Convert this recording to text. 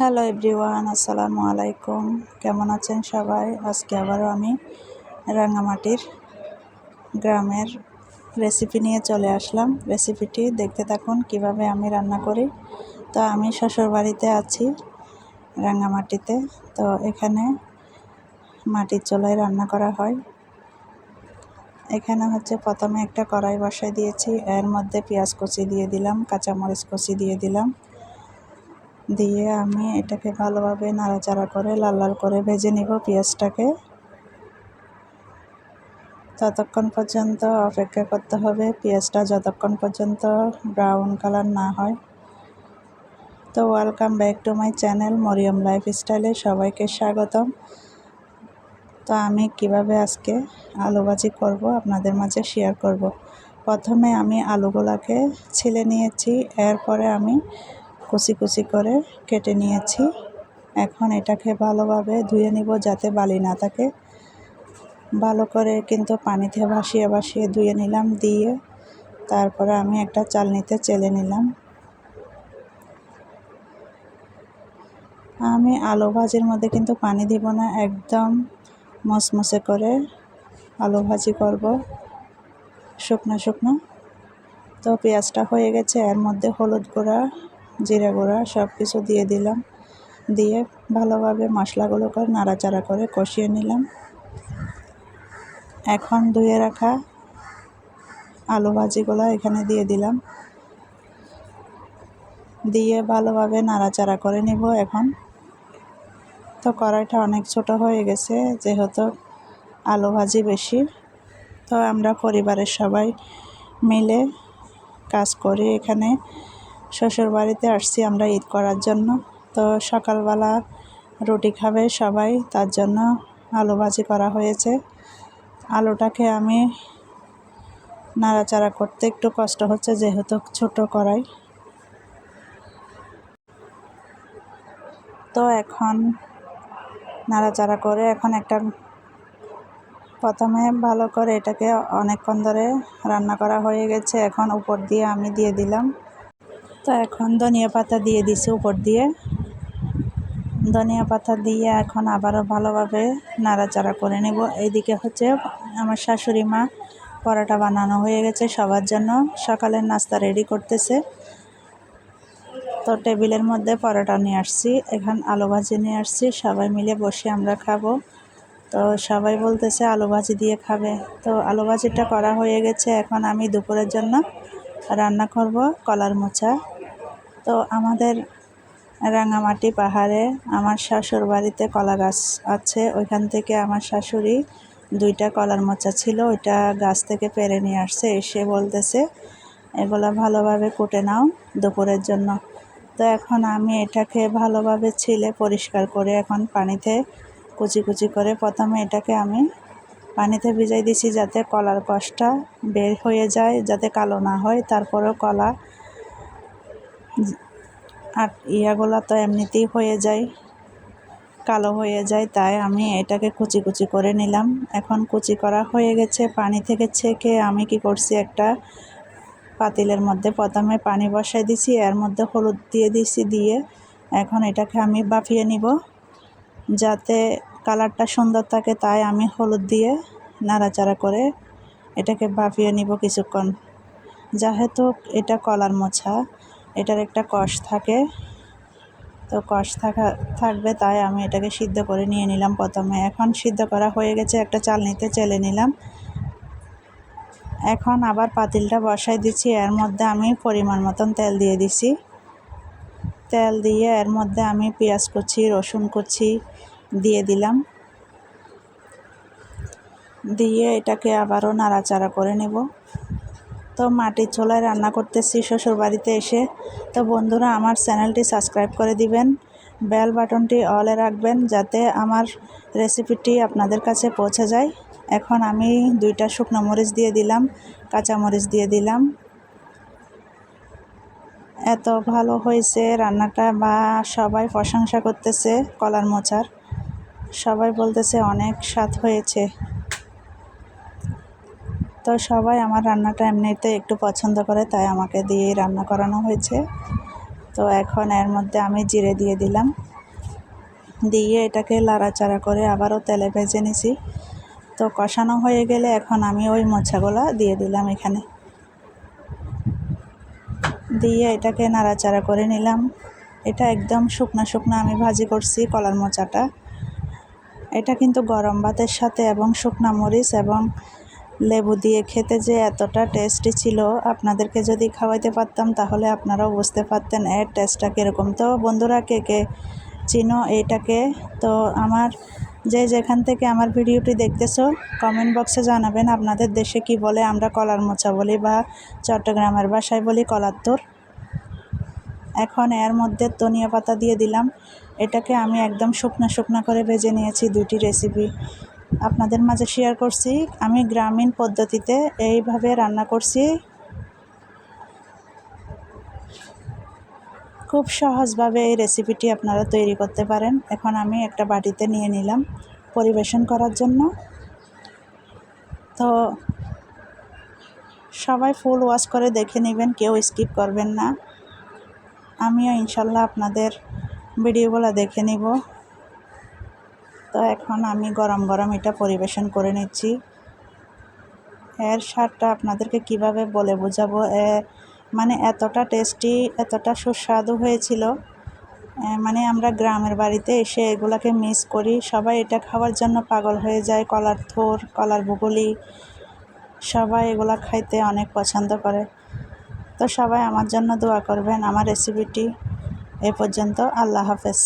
Hello everyone আসসালামু আলাইকুম কেমন আছেন সবাই? আজকে আবারও আমি রাঙামাটির গ্রামের রেসিপি নিয়ে চলে আসলাম। রেসিপিটি দেখতে থাকুন, কীভাবে আমি রান্না করি। তো আমি শ্বশুর বাড়িতে আছি, রাঙামাটিতে। তো এখানে মাটির চুলায় রান্না করা হয়। এখানে হচ্ছে প্রথমে একটা কড়াই বসাই দিয়েছি। এর মধ্যে পেঁয়াজ কুচি দিয়ে দিলাম, কাঁচামরিচ কুচি দিয়ে দিলাম। দিয়ে আমি এটাকে ভালোভাবে নাড়াচাড়া করে লাল লাল করে ভেজে নিব পেঁয়াজটাকে। ততক্ষণ পর্যন্ত অপেক্ষা করতে হবে পেঁয়াজটা যতক্ষণ পর্যন্ত ব্রাউন কালার না হয়। তো welcome back to my channel Mariyam life স্টাইলে সবাইকে স্বাগতম। তো আমি কীভাবে আজকে আলু ভাজি করব আপনাদের মাঝে শেয়ার করব। প্রথমে আমি আলুগুলাকে ছিলে নিয়েছি, এরপরে আমি কুচি কুচি করে কেটে নিয়েছি। এখন এটাকে ভালোভাবে ধুয়ে নিব যাতে বালি না থাকে। ভালো করে কিন্তু পানিতে ভাসিয়ে ভাসিয়ে ধুয়ে নিলাম, দিয়ে তারপরে আমি একটা চালনিতে চেলে নিলাম। আমি আলু ভাজির মধ্যে কিন্তু পানি দিব না, একদম মসমসে করে আলু ভাজি করব। শুকনো শুকনো। তো পেঁয়াজটা হয়ে গেছে, এর মধ্যে হলুদ গুঁড়া জিরা গুঁড়া সব কিছু দিয়ে দিলাম। দিয়ে ভালোভাবে মশলাগুলোকে নাড়াচাড়া করে কষিয়ে নিলাম। এখন ধুয়ে রাখা আলু ভাজিগুলো এখানে দিয়ে দিলাম। দিয়ে ভালোভাবে নাড়াচাড়া করে নিব এখন। তো কড়াইটা অনেক ছোট হয়ে গেছে, যেহেতু আলু ভাজি বেশি। তো আমরা পরিবারের সবাই মিলে কাজ করি এখানে। শ্বশুর বাড়িতে আসছি আমরা ঈদ করার জন্য। তো সকালবেলা রুটি খাবে সবাই, তার জন্য আলু ভাজি করা হয়েছে। আলুটাকে আমি নাড়াচাড়া করতে একটু কষ্ট হচ্ছে যেহেতু ছোট করাই তো এখন নাড়াচাড়া করে এখন একটা প্রথমে ভালো করে এটাকে অনেকক্ষণ ধরে রান্না করা হয়ে গেছে। এখন উপর দিয়ে আমি দিয়ে দিলাম। তো এখন ধনিয়া পাতা দিয়ে দিছি উপর দিয়ে। ধনিয়া পাতা দিয়ে এখন আবারও ভালোভাবে নাড়াচাড়া করে নেব। এইদিকে হচ্ছে আমার শাশুড়ি মা পরোটা বানানো হয়ে গেছে সবার জন্য। সকালের নাস্তা রেডি করতেছে। তো টেবিলের মধ্যে পরোটা নিয়ে আসছি, এখন আলু ভাজি নিয়ে আসছি, সবাই মিলে বসে আমরা খাব। তো সবাই বলতেছে আলু ভাজি দিয়ে খাবে। তো আলু ভাজিটা করা হয়ে গেছে, এখন আমি দুপুরের জন্য রান্না করব কলার মোচা। তো আমাদের রাঙামাটি পাহাড়ে আমার শাশুর বাড়িতে কলা গাছ আছে। ওইখান থেকে আমার শাশুড়ি দুইটা কলার মোচা ছিল, ওইটা গাছ থেকে পেরে নিয়ে আসছে। এসে বলতেছে, এগুলো ভালোভাবে কুটে নাও দুপুরের জন্য। তো এখন আমি এটাকে ভালোভাবে ছিলে পরিষ্কার করে এখন পানিতে কুচি কুচি করে প্রথমে এটাকে আমি পানিতে ভিজাই দিছি যাতে কলার কষটা বের হয়ে যায়, যাতে কালো না হয়। তারপরেও কলা আর ইয়াগুলো তো এমনিতেই হয়ে যায়, কালো হয়ে যায়, তাই আমি এটাকে কুচি কুচি করে নিলাম। এখন কুচি করা হয়ে গেছে, পানি থেকে ছেঁকে আমি কি করছি, একটা পাতিলের মধ্যে প্রথমে পানি বসাই দিছি, এর মধ্যে হলুদ দিয়ে দিছি, দিয়ে এখন এটাকে আমি বাফিয়ে নিব যাতে কালারটা সুন্দর থাকে, তাই আমি হলুদ দিয়ে নাড়াচাড়া করে এটাকে বাফিয়ে নিব কিছুক্ষণ। যেহেতু এটা কলার মোছা এটার একটা কষ থাকে। তো কষ থাকা, থাকবে তাই আমি এটাকে সিদ্ধ করে নিয়ে নিলাম প্রথমে। এখন সিদ্ধ করা হয়ে গেছে, একটা চালনিতে চেলে নিলাম। এখন আবার পাতিলটা বসাই দিচ্ছি। এর মধ্যে আমি পরিমাণ মতন তেল দিয়ে দিছি। তেল দিয়ে এর মধ্যে আমি পেঁয়াজ কুচি, রসুন কুচি দিয়ে দিলাম। দিয়ে এটাকে আবারও নাড়াচাড়া করে নেব। তো মাটির চোলায় রান্না করতেছি শ্বশুর বাড়িতে এসে। তো বন্ধুরা, আমার চ্যানেলটি সাবস্ক্রাইব করে দিবেন। বেল বাটনটি অলে রাখবেন যাতে আমার রেসিপিটি আপনাদের কাছে পৌঁছে যায়। এখন আমি দুইটা শুকনো মরিচ দিয়ে দিলাম, কাঁচা মরিচ দিয়ে দিলাম। এত ভালো হয়েছে রান্নাটা, বা সবাই প্রশংসা করতেছে কলার মোচার। সবাই বলতেছে অনেক স্বাদ হয়েছে। তো সবাই আমার রান্নাটা এমনিতে একটু পছন্দ করে, তাই আমাকে দিয়েই রান্না করানো হয়েছে। তো এখন এর মধ্যে আমি জিরে দিয়ে দিলাম। দিয়ে এটাকে লাড়াচাড়া করে আবারও তেলে ভেজে নিছি। তো কষানো হয়ে গেলে এখন আমি ওই মোচাগুলা দিয়ে দিলাম এখানে। দিয়ে এটাকে নাড়াচাড়া করে নিলাম। এটা একদম শুকনো শুকনো আমি ভাজি করছি কলার মোচাটা। এটা কিন্তু গরম ভাতের সাথে এবং শুকনা মরিচ এবং লেবু দিয়ে খেতে যে এতটা টেস্টি ছিল, আপনাদেরকে যদি খাওয়াইতে পারতাম তাহলে আপনারাও বুঝতে পারতেন এর টেস্টটা কীরকম। তো বন্ধুরা, কে কে চিনো এইটাকে? তো আমার যে যেখান থেকে আমার ভিডিওটি দেখতেছো কমেন্ট বক্সে জানাবেন আপনাদের দেশে কি বলে, আমরা কলার মোচা বলি বা চট্টগ্রামের বাসায় বলি কলার তোর। এখন এর মধ্যে ধনিয়া পাতা দিয়ে দিলাম। এটাকে আমি একদম শুকনো শুকনো করে ভেজে নিয়েছি দুটি রেসিপি আপনাদের মাঝে শেয়ার করছি। আমি গ্রামীণ পদ্ধতিতে এইভাবে রান্না করছি। খুব সহজভাবে এই রেসিপিটি আপনারা তৈরি করতে পারেন। এখন আমি একটা বাটিতে নিয়ে নিলাম পরিবেশন করার জন্য। তো সবাই ফুল ওয়াশ করে দেখে নেবেন, কেউ স্কিপ করবেন না। আমিও ইনশাল্লাহ আপনাদের ভিডিওগুলো দেখে নিব। তো এখন আমি গরম গরম এটা পরিবেশন করে নিচ্ছি। এর স্বাদটা আপনাদেরকে কীভাবে বলে বোঝাবো? মানে এতটা টেস্টি, এতটা সুস্বাদু হয়েছিল। মানে আমরা গ্রামের বাড়িতে এসে এগুলাকে মিস করি। সবাই এটা খাওয়ার জন্য পাগল হয়ে যায়। কলার থোর, কলার বুগুলি সবাই এগুলা খাইতে অনেক পছন্দ করে। তো সবাই আমার জন্য দোয়া করবেন, আমার রেসিপিটি এ পর্যন্ত। আল্লাহ হাফেজ।